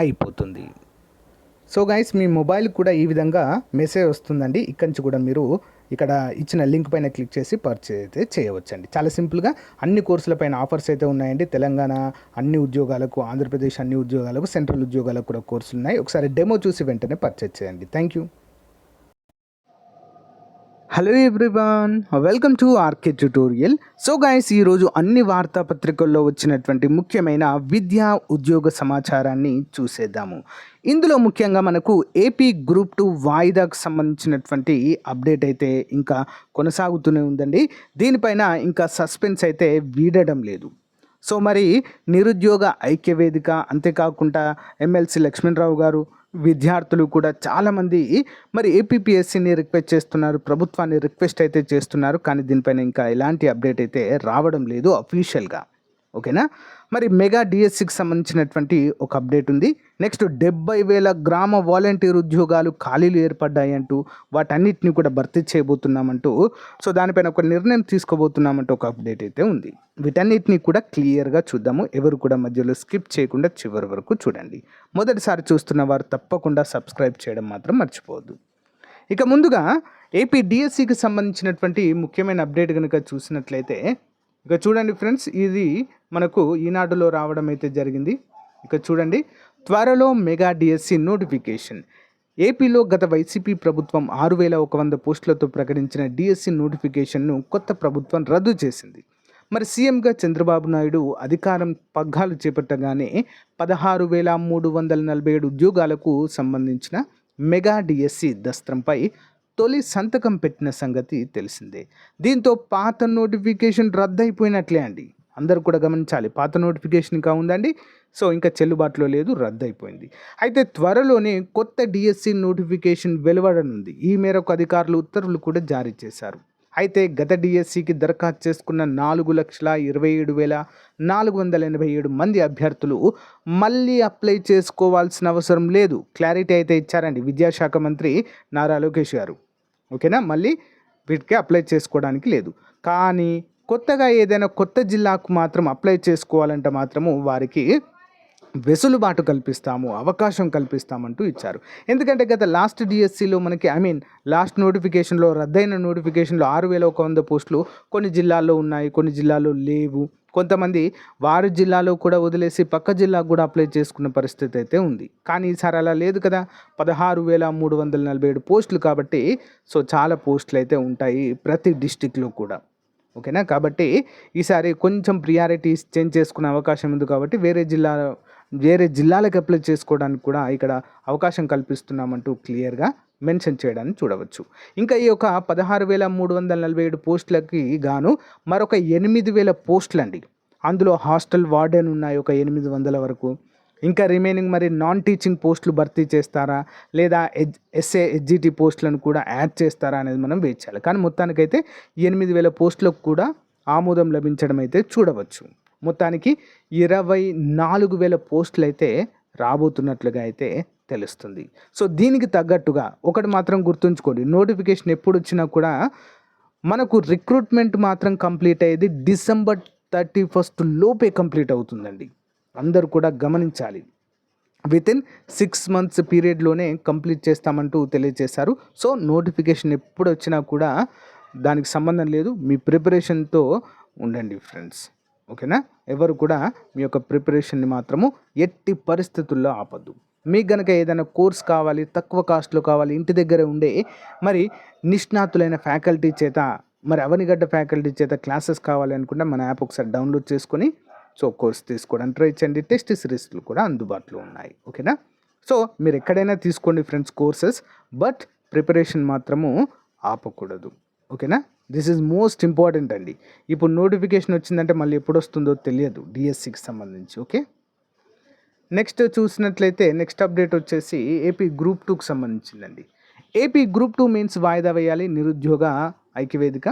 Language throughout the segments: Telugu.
అయిపోతుంది. సో గైస్ మీ మొబైల్ కూడా ఈ విధంగా మెసేజ్ వస్తుందండి. ఇక్కడి నుంచి కూడా మీరు ఇక్కడ ఇచ్చిన లింక్ పైన క్లిక్ చేసి పర్చేజ్ అయితే చేయవచ్చండి. చాలా సింపుల్గా అన్ని కోర్సుల పైన ఆఫర్స్ అయితే ఉన్నాయండి. తెలంగాణ అన్ని ఉద్యోగాలకు ఆంధ్రప్రదేశ్ అన్ని ఉద్యోగాలకు సెంట్రల్ ఉద్యోగాలకు కూడా కోర్సులు ఉన్నాయి. ఒకసారి డెమో చూసి వెంటనే పర్చేజ్ చేయండి. Thank you hello everyone welcome to RK tutorial. So guys ఈరోజు అన్ని వార్తాపత్రికల్లో వచ్చినటువంటి ముఖ్యమైన విద్యా ఉద్యోగ సమాచారాన్ని చూసేద్దాము. ఇందులో ముఖ్యంగా మనకు ఏపీ గ్రూప్ టూ వాయిదాకు సంబంధించినటువంటి అప్డేట్ అయితే ఇంకా కొనసాగుతూనే ఉందండి. దీనిపైన ఇంకా సస్పెన్స్ అయితే వీడడం లేదు. సో మరి నిరుద్యోగ ఐక్యవేదిక అంతేకాకుండా ఎమ్మెల్సీ లక్ష్మణరావు గారు విద్యార్థులు కూడా చాలామంది మరి ఏపీపీఎస్సీని రిక్వెస్ట్ చేస్తున్నారు ప్రభుత్వాన్ని రిక్వెస్ట్ అయితే చేస్తున్నారు కానీ దీనిపైన ఇంకా ఎలాంటి అప్డేట్ అయితే రావడం లేదు అఫీషియల్గా ఓకేనా? మరి మెగా డిఎస్సికి సంబంధించినటువంటి ఒక అప్డేట్ ఉంది. నెక్స్ట్ డెబ్బై వేల గ్రామ వాలంటీర్ ఉద్యోగాలు ఖాళీలు ఏర్పడ్డాయి అంటూ వాటన్నిటిని కూడా భర్తీ చేయబోతున్నామంటూ సో దానిపైన ఒక నిర్ణయం తీసుకోబోతున్నామంటూ ఒక అప్డేట్ అయితే ఉంది. వీటన్నిటిని కూడా క్లియర్గా చూద్దాము. ఎవరు కూడా మధ్యలో స్కిప్ చేయకుండా చివరి వరకు చూడండి. మొదటిసారి చూస్తున్న వారు తప్పకుండా సబ్స్క్రైబ్ చేయడం మాత్రం మర్చిపోవద్దు. ఇక ముందుగా ఏపీ డిఎస్సికి సంబంధించినటువంటి ముఖ్యమైన అప్డేట్ కనుక చూసినట్లయితే ఇక చూడండి ఫ్రెండ్స్ ఇది మనకు ఈనాడులో రావడం అయితే జరిగింది. ఇక చూడండి త్వరలో మెగా డిఎస్సి నోటిఫికేషన్. ఏపీలో గత వైసీపీ ప్రభుత్వం ఆరు వేల ఒక వంద పోస్టులతో ప్రకటించిన డిఎస్సి నోటిఫికేషన్ను కొత్త ప్రభుత్వం రద్దు చేసింది. మరి సీఎంగా చంద్రబాబు నాయుడు అధికారం పగ్గాలు చేపట్టగానే పదహారు వేల మూడు వందల నలభై ఏడు ఉద్యోగాలకు సంబంధించిన మెగా డిఎస్సి దస్త్రంపై తొలి సంతకం పెట్టిన సంగతి తెలిసిందే. దీంతో పాత నోటిఫికేషన్ రద్దయిపోయినట్లే అండి. అందరూ కూడా గమనించాలి పాత నోటిఫికేషన్ ఇంకా ఉందండి సో ఇంకా చెల్లుబాటులో లేదు రద్దయిపోయింది. అయితే త్వరలోనే కొత్త డిఎస్సి నోటిఫికేషన్ వెలువడనుంది. ఈ మేరకు అధికారులు ఉత్తర్వులు కూడా జారీ చేశారు. అయితే గత డిఎస్సికి దరఖాస్తు చేసుకున్న నాలుగు లక్షల ఇరవై ఏడు వేల నాలుగు వందల ఎనభై ఏడు మంది అభ్యర్థులు మళ్ళీ అప్లై చేసుకోవాల్సిన అవసరం లేదు. క్లారిటీ అయితే ఇచ్చారండి విద్యాశాఖ మంత్రి నారా లోకేష్ గారు. ఓకేనా? మళ్ళీ వీటికి అప్లై చేసుకోవడానికి లేదు. కానీ కొత్తగా ఏదైనా కొత్త జిల్లాకు మాత్రం అప్లై చేసుకోవాలంటే మాత్రము వారికి వెసులుబాటు కల్పిస్తాము అవకాశం కల్పిస్తామంటూ ఇచ్చారు. ఎందుకంటే గత లాస్ట్ డిఎస్సిలో మనకి ఐ మీన్ లాస్ట్ నోటిఫికేషన్లో రద్దయిన నోటిఫికేషన్లో ఆరు వేల ఒక వంద పోస్టులు కొన్ని జిల్లాల్లో ఉన్నాయి కొన్ని జిల్లాల్లో లేవు. కొంతమంది వారి జిల్లాలో కూడా వదిలేసి పక్క జిల్లాకు కూడా అప్లై చేసుకున్న పరిస్థితి అయితే ఉంది. కానీ ఈసారి అలా లేదు కదా. పదహారు వేల మూడు వందల నలభై ఏడు పోస్టులు కాబట్టి సో చాలా పోస్టులు అయితే ఉంటాయి ప్రతి డిస్టిక్లో కూడా. ఓకేనా? కాబట్టి ఈసారి కొంచెం ప్రియారిటీస్ చేంజ్ చేసుకునే అవకాశం ఉంది కాబట్టి వేరే జిల్లా వేరే జిల్లాలకు అప్లై చేసుకోవడానికి కూడా ఇక్కడ అవకాశం కల్పిస్తున్నామంటూ క్లియర్గా మెన్షన్ చేయడాన్ని చూడవచ్చు. ఇంకా ఈ యొక్క పదహారు వేల మూడు వందల నలభై ఏడు పోస్టులకి గాను మరొక ఎనిమిది వేల పోస్టులు అండి అందులో హాస్టల్ వార్డెన్ ఉన్నాయి ఒక ఎనిమిది వందల వరకు. ఇంకా రిమైనింగ్ మరి నాన్ టీచింగ్ పోస్టులు భర్తీ చేస్తారా? లేదా ఎజ్ ఎస్ఏ హెచ్జిటి పోస్టులను కూడా యాడ్ చేస్తారా అనేది మనం వేచాలి కానీ మొత్తానికైతే ఎనిమిది వేల పోస్టులకు కూడా ఆమోదం లభించడం అయితే చూడవచ్చు. మొత్తానికి ఇరవై నాలుగు వేల పోస్టులు అయితే రాబోతున్నట్లుగా అయితే తెలుస్తుంది. సో దీనికి తగ్గట్టుగా ఒకటి మాత్రం గుర్తుంచుకోండి. నోటిఫికేషన్ ఎప్పుడు వచ్చినా కూడా మనకు రిక్రూట్మెంట్ మాత్రం కంప్లీట్ అయ్యేది డిసెంబర్ థర్టీ ఫస్ట్ లోపే కంప్లీట్ అవుతుందండి. అందరూ కూడా గమనించాలి. విత్ ఇన్ సిక్స్ మంత్స్ పీరియడ్లోనే కంప్లీట్ చేస్తామంటూ తెలియజేశారు. సో నోటిఫికేషన్ ఎప్పుడు వచ్చినా కూడా దానికి సంబంధం లేదు. మీ ప్రిపరేషన్తో ఉండండి ఫ్రెండ్స్. ఓకేనా? ఎవరు కూడా మీ యొక్క ప్రిపరేషన్ని మాత్రము ఎట్టి పరిస్థితుల్లో ఆపద్దు. మీకు గనక ఏదైనా కోర్స్ కావాలి తక్కువ కాస్ట్లో కావాలి ఇంటి దగ్గరే ఉండే మరి నిష్ణాతులైన ఫ్యాకల్టీ చేత మరి అవనిగడ్డ ఫ్యాకల్టీ చేత క్లాసెస్ కావాలి అనుకుంటే మన యాప్ ఒకసారి డౌన్లోడ్ చేసుకొని సో కోర్స్ తీసుకోవడానికి ట్రై చేయండి. టెస్ట్ సిరీస్లు కూడా అందుబాటులో ఉన్నాయి. ఓకేనా? సో మీరు ఎక్కడైనా తీసుకోండి ఫ్రెండ్స్ కోర్సెస్ బట్ ప్రిపరేషన్ మాత్రము ఆపకూడదు. ఓకేనా? దిస్ ఈజ్ మోస్ట్ ఇంపార్టెంట్ అండి. ఇప్పుడు నోటిఫికేషన్ వచ్చిందంటే మళ్ళీ ఎప్పుడు వస్తుందో తెలియదు డిఎస్సికి సంబంధించి ఓకే నెక్స్ట్ చూసినట్లయితే నెక్స్ట్ అప్డేట్ వచ్చేసి ఏపీ గ్రూప్ టూకి సంబంధించిందండి. ఏపీ గ్రూప్ టూ మెయిన్స్ వాయిదా వేయాలి నిరుద్యోగ ఐక్యవేదిక.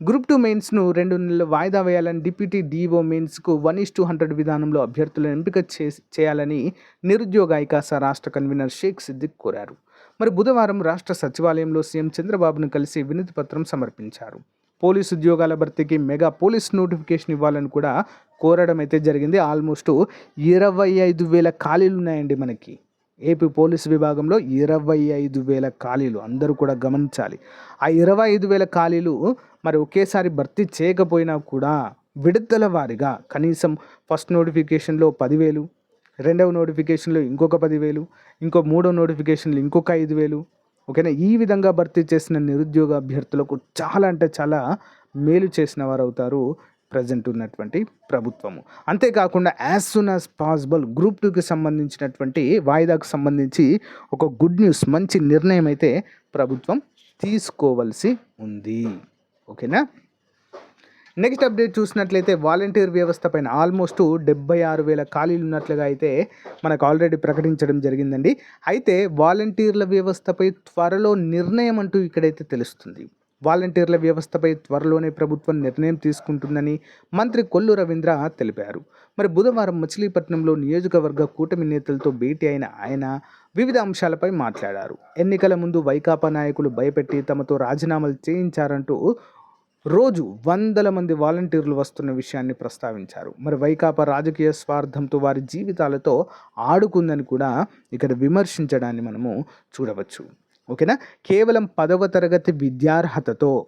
గ్రూప్ టూ మెయిన్స్ను రెండు నెలలు వాయిదా వేయాలని డిప్యూటీ డిఓ మెయిన్స్కు వన్ ఇస్ టూ హండ్రెడ్ విధానంలో అభ్యర్థులను ఎంపిక చే చేయాలని నిరుద్యోగ ఐకాస రాష్ట్ర కన్వీనర్ షేక్ సిద్దిక్ కోరారు. మరి బుధవారం రాష్ట్ర సచివాలయంలో సీఎం చంద్రబాబును కలిసి వినతి పత్రం సమర్పించారు. పోలీసు ఉద్యోగాల భర్తీకి మెగా పోలీస్ నోటిఫికేషన్ ఇవ్వాలని కూడా కోరడం అయితే జరిగింది. ఆల్మోస్ట్ ఇరవై ఐదు వేల ఖాళీలు ఉన్నాయండి మనకి. ఏపీ పోలీసు విభాగంలో ఇరవై ఐదు వేల ఖాళీలు అందరూ కూడా గమనించాలి. ఆ ఇరవై ఐదు వేల ఖాళీలు మరి ఒకేసారి భర్తీ చేయకపోయినా కూడా విడతల వారిగా కనీసం ఫస్ట్ నోటిఫికేషన్లో పదివేలు రెండవ నోటిఫికేషన్లో ఇంకొక పదివేలు ఇంకో మూడో నోటిఫికేషన్లు ఇంకొక ఐదు వేలు ఓకేనా? ఈ విధంగా భర్తీ చేసిన నిరుద్యోగ అభ్యర్థులకు చాలా అంటే చాలా మేలు చేసిన వారు అవుతారు ప్రజెంట్ ఉన్నటువంటి ప్రభుత్వము. అంతేకాకుండా as soon as possible group టూకి సంబంధించినటువంటి వాయిదాకు సంబంధించి ఒక గుడ్ న్యూస్ మంచి నిర్ణయం అయితే ప్రభుత్వం తీసుకోవలసి ఉంది. ఓకేనా? నెక్స్ట్ అప్డేట్ చూసినట్లయితే వాలంటీర్ వ్యవస్థ పైన ఆల్మోస్ట్ డెబ్బై ఆరు వేల ఖాళీలు ఉన్నట్లుగా అయితే మనకు ఆల్రెడీ ప్రకటించడం జరిగిందండి. అయితే వాలంటీర్ల వ్యవస్థపై త్వరలో నిర్ణయం అంటూ ఇక్కడైతే తెలుస్తుంది. వాలంటీర్ల వ్యవస్థపై త్వరలోనే ప్రభుత్వం నిర్ణయం తీసుకుంటుందని మంత్రి కొల్లు రవీంద్ర తెలిపారు. మరి బుధవారం మచిలీపట్నంలో నియోజకవర్గ కూటమి నేతలతో భేటీ అయిన ఆయన వివిధ అంశాలపై మాట్లాడారు. ఎన్నికల ముందు వైకాపా నాయకులు భయపెట్టి తమతో రాజీనామాలు చేయించారంటూ రోజు వందల మంది వాలంటీర్లు వస్తున్న విషయాన్ని ప్రస్తావించారు. మరి వైకాపా రాజకీయ స్వార్థంతో వారి జీవితాలతో ఆడుకుందని కూడా ఇక్కడ విమర్శించడాన్ని మనము చూడవచ్చు. ఓకేనా? కేవలం పదవ తరగతి విద్యార్హతతో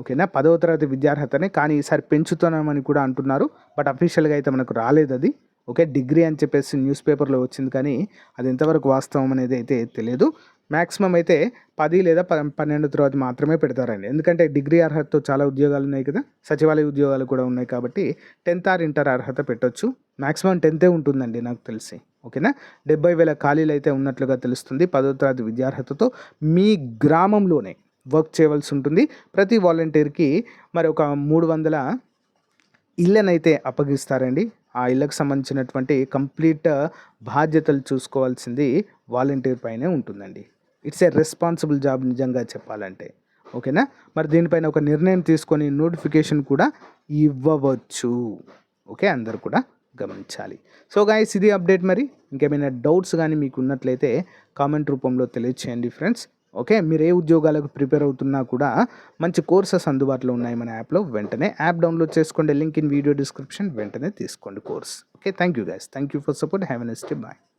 ఓకేనా? పదవ తరగతి విద్యార్హతనే కానీ ఈసారి పెంచుతున్నామని కూడా అంటున్నారు. బట్ అఫీషియల్గా అయితే మనకు రాలేదు అది. ఓకే? డిగ్రీ అని చెప్పేసి న్యూస్ పేపర్లో వచ్చింది కానీ అది ఎంతవరకు వాస్తవం అనేది అయితే తెలియదు. మ్యాక్సిమం అయితే పది లేదా ప పన్నెండు తర్వాత మాత్రమే పెడతారండి. ఎందుకంటే డిగ్రీ అర్హతతో చాలా ఉద్యోగాలు ఉన్నాయి కదా సచివాలయ ఉద్యోగాలు కూడా ఉన్నాయి కాబట్టి టెన్త్ ఆర్ ఇంటర్ అర్హత పెట్టొచ్చు. మ్యాక్సిమం టెన్తే ఉంటుందండి నాకు తెలిసి. ఓకేనా? డెబ్బై వేల ఖాళీలు అయితే ఉన్నట్లుగా తెలుస్తుంది పదో తరగతి విద్యార్హతతో మీ గ్రామంలోనే వర్క్ చేయవలసి ఉంటుంది. ప్రతి వాలంటీర్కి మరి ఒక మూడు వందల ఇళ్ళనైతే అప్పగిస్తారండి. ఆ ఇళ్ళకు సంబంధించినటువంటి కంప్లీట్ బాధ్యతలు చూసుకోవాల్సింది వాలంటీర్ పైనే ఉంటుందండి. ఇట్స్ ఏ రెస్పాన్సిబుల్ జాబ్ నిజంగా చెప్పాలంటే. ఓకేనా? మరి దీనిపైన ఒక నిర్ణయం తీసుకొని నోటిఫికేషన్ కూడా ఇవ్వవచ్చు. ఓకే? అందరు కూడా గమనించాలి. సో గాయస్ ఇది అప్డేట్ మరి. ఇంకేమైనా డౌట్స్ కానీ మీకు ఉన్నట్లయితే కామెంట్ రూపంలో తెలియచేయండి ఫ్రెండ్స్. ఓకే? మీరు ఏ ఉద్యోగాలకు ప్రిపేర్ అవుతున్నా కూడా మంచి కోర్సెస్ అందుబాటులో ఉన్నాయి మన యాప్లో. వెంటనే యాప్ డౌన్లోడ్ చేసుకోండి. Link in video description. వెంటనే తీసుకోండి course. Okay? Thank you guys thank you for support. Have a nice bye.